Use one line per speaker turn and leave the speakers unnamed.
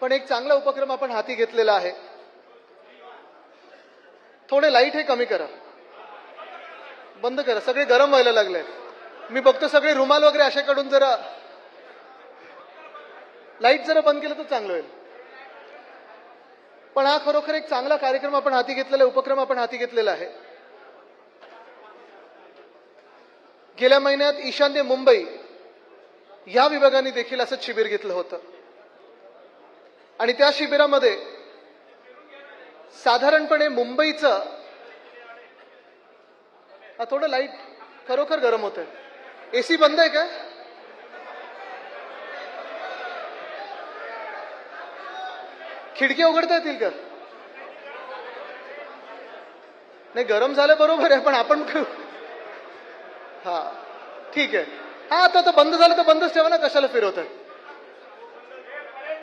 पण एक चांगला उपक्रम आपण हाती घेतलेला आहे. थोडे लाइट हे कमी करा. बंद करा. सगळे गरम व्हायला लागले. मी बघतो सगळे रुमाल वगैरे अशाकडून जरा लाइट जरा बंद केलं तर चांगलं होईल. पण हा खरोखर एक चांगला कार्यक्रम आपण हाती घेतलेला आहे, उपक्रम आपण हाती घेतलेला आहे. गेल्या महिन्यात ईशान्य मुंबई या विभागाने देखील असं शिबिर घेतलं होतं. आणि त्या शिबिरामध्ये साधारणपणे मुंबईचं हा, थोडं लाइट खरोखर गरम होत आहे एसी बंद आहे का? खिडकी उघडता येतील का? नाही गरम झालं बरोबर आहे पण आपण हा ठीक आहे. हा आता तर बंद झालं तर बंदच ठेवा ना कशाला फिरवत आहे